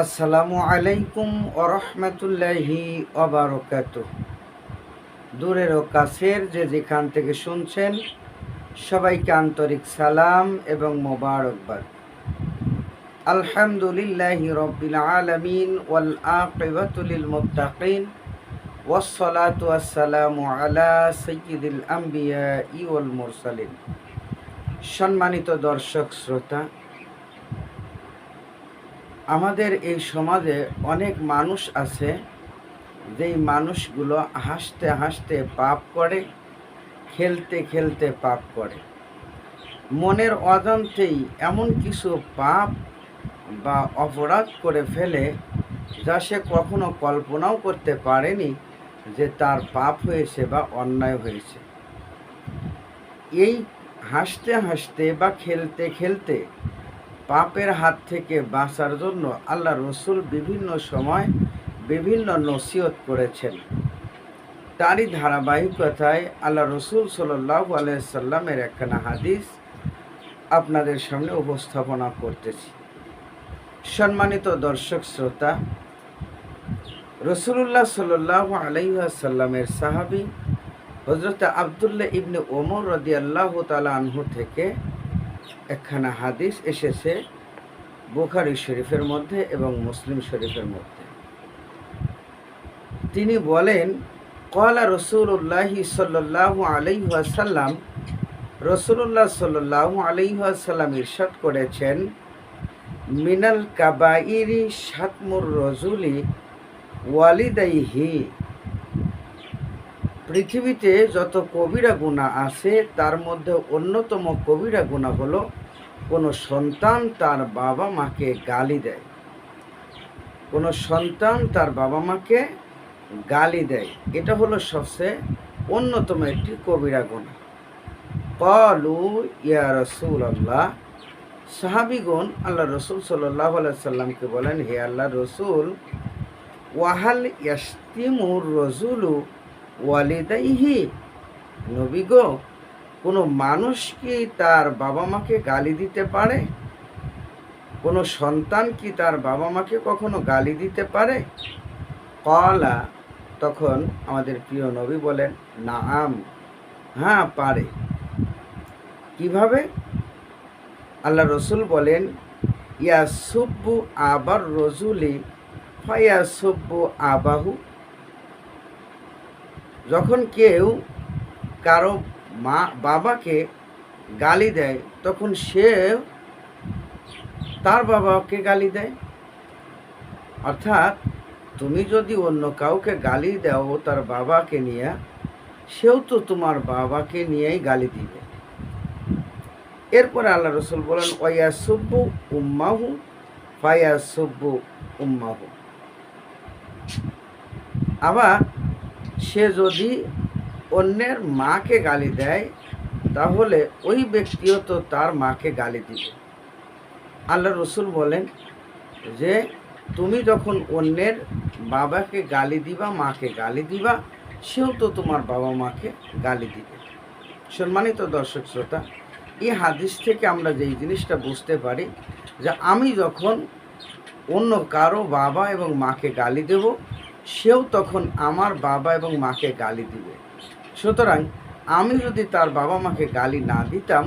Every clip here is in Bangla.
আসসালামু আলাইকুম ওরহমতুল্লাহি অবরকাত দূরের ও কাছের যে যেখান থেকে শুনছেন, সবাইকে আন্তরিক সালাম এবং মোবারকবাদ। আলহামদুলিল্লাহ রবিল আলমিন ওয়াল আকিবাতুল মুত্তাকিন ওয়াসসালাতু ওয়াসসালামু আলা সাইয়্যিদিল আম্বিয়া ইউল মুরসালিন। সম্মানিত দর্শক, শ্রোতা আমাদের এই সমাজে অনেক মানুষ আছে, যেই মানুষগুলো হাসতে হাসতে পাপ করে, খেলতে খেলতে পাপ করে। মনের অজান্তেই এমন কিছু পাপ বা অপরাধ করে ফেলে, যা সে কখনো কল্পনাও করতে পারেনি যে তার পাপ হয়েছে বা অন্যায় হয়েছে। এই হাসতে হাসতে বা খেলতে খেলতে পাপের হাত থেকে বাঁচার জন্য আল্লাহ রসুল বিভিন্ন সময় বিভিন্ন নসিহত করেছেন। তারই ধারাবাহিকতায় আল্লাহ রসুল সাল্লাহ আলাইসাল্লামের একখানা হাদিস আপনাদের সামনে উপস্থাপনা করতেছি। সম্মানিত দর্শক শ্রোতা রসুল্লাহ সাল্লাহ আলাইসাল্লামের সাহাবি হজরত আবদুল্লাহ ইবনে ওমর রদি আল্লাহ তালা আনহু থেকে একখানা হাদিস এসেছে বুখারি শরীফের মধ্যে এবং মুসলিম শরীফের মধ্যে। তিনি বলেন কলা রসুল্লাহি সাল্লাহ আলাইহাসাল্লাম রসুল্লাহ সাল্লাহ আলাইহাসাল্লাম ইরশাদ করেছেন, মিনাল কাবাইরি সাতমুর রজুলি ওয়ালিদাইহি পৃথিবীতে যত কবিরা গুণা আছে, তার মধ্যে অন্যতম কবিরা গুণা হলো কোনো সন্তান তার বাবা মাকে গালি দেয়। কোনো সন্তান তার বাবা মাকে গালি দেয়। এটা হলো সবচেয়ে অন্যতম একটি কবিরা গুণা। কলু ইয়া রসুল আল্লাহ সাহাবিগুন আল্লাহ রসুল সাল্লাহ সাল্লামকে বলেন, হে আল্লাহ রসুল, ওয়াহাল ইয়াস্তিমুর রজুলু ওয়ালিদাইহি? নবী গো কোনো মানুষ কি তার বাবা মাকে গালি দিতে পারে? কোনো সন্তান কি তার বাবা মাকে কখনো গালি দিতে পারে? কলা, তখন আমাদের প্রিয় নবী বলেন নাম হ্যাঁ পারে। কীভাবে? আল্লাহ রসুল বলেন, ইয়া সুব্বু আবার রজুলি, ফাইয়া সুব্বু আবাহু। যখন কেউ কারও মা বাবাকে গালি দেয়, তখন সে তার বাবাকে গালি দেয়। অর্থাৎ তুমি যদি অন্য কাউকে গালি দাও তার বাবাকে নিয়ে, সেও তো তোমার বাবাকে নিয়েই গালি দিবে। এরপরে আল্লাহ রসুল বলেন ওয়া সুব্বু উম্মাহু ফায়া সুব্বু উম্মাহু। আবার সে যদি অন্যের মাকে গালি দেয়, তাহলে ওই ব্যক্তিও তো তার মাকে গালি দিবে। আল্লাহ রসুল বলেন যে, তুমি যখন অন্যের বাবাকে গালি দিবা, মাকে গালি দিবা, সেও তো তোমার বাবা মাকে গালি দিবে। সম্মানিত দর্শক শ্রোতা, এই হাদিস থেকে আমরা যেই জিনিসটা বুঝতে পারি যে, আমি যখন অন্য কারও বাবা এবং মাকে গালি দেব, সেও তখন আমার বাবা এবং মাকে গালি দিবে। সুতরাং আমি যদি তার বাবা মাকে গালি না দিতাম,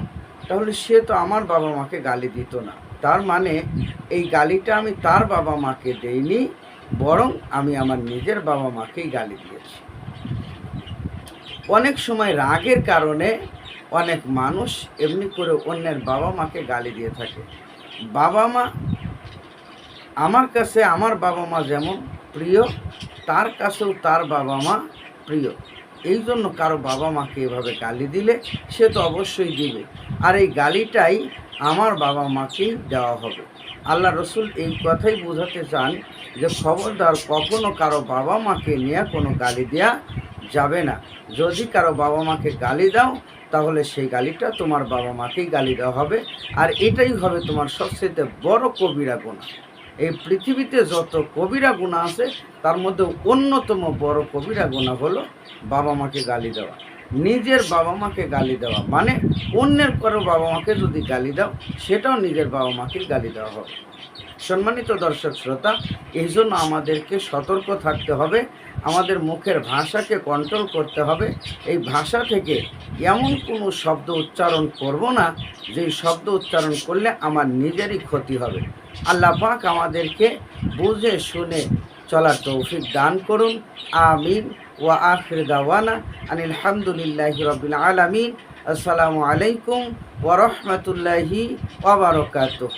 তাহলে সে তো আমার বাবা মাকে গালি দিত না। তার মানে এই গালিটা আমি তার বাবা মাকে দেইনি, বরং আমি আমার নিজের বাবা মাকেই গালি দিয়েছি। অনেক সময় রাগের কারণে অনেক মানুষ এমনি করে অন্যের বাবা মাকে গালি দিয়ে থাকে। বাবা মা, আমার কাছে আমার বাবা মা যেমন প্রিয়, তার কাছেও তার বাবা মা প্রিয়। এই জন্য কারও বাবা মাকে এভাবে গালি দিলে সে তো অবশ্যই দিবে। আর এই গালিটাই আমার বাবা মাকেই দেওয়া হবে। আল্লাহ রসুল এই কথাই বোঝাতে চান যে খবরদার কখনো কারও বাবা মাকে নিয়ে কোনো গালি দেওয়া যাবে না। যদি কারও বাবা মাকে গালি দাও, তাহলে সেই গালিটা তোমার বাবা মাকেই গালি দেওয়া হবে। আর এটাই হবে তোমার সবচেয়ে বড় কবিরা গুণা এই পৃথিবীতে যত কবিরা গুণা আছে, তার মধ্যে অন্যতম বড় কবিরা গুণা হলো বাবা মাকে গালি দেওয়া। নিজের বাবা মাকে গালি দেওয়া। মানে অন্যের কারও বাবা মাকে যদি গালি দাও, সেটাও নিজের বাবা মাকে গালি দেওয়া হবে। সম্মানিত দর্শক শ্রোতা, এই জন্য আমাদেরকে সতর্ক থাকতে হবে। আমাদের মুখের ভাষাকে কন্ট্রোল করতে হবে। এই ভাষা থেকে এমন কোনো শব্দ উচ্চারণ করব না, যেই শব্দ উচ্চারণ করলে আমার নিজেরই ক্ষতি হবে। আল্লাহ পাক আমাদেরকে বুঝে শুনে চলার তৌফিক দান করুন। আমিন ওয়া আখির দাওয়ানা আনিল হামদুলিল্লাহি রাব্বিল আলামিন। আসসালামু আলাইকুম ওয়া রাহমাতুল্লাহি ওয়া বারাকাতুহু।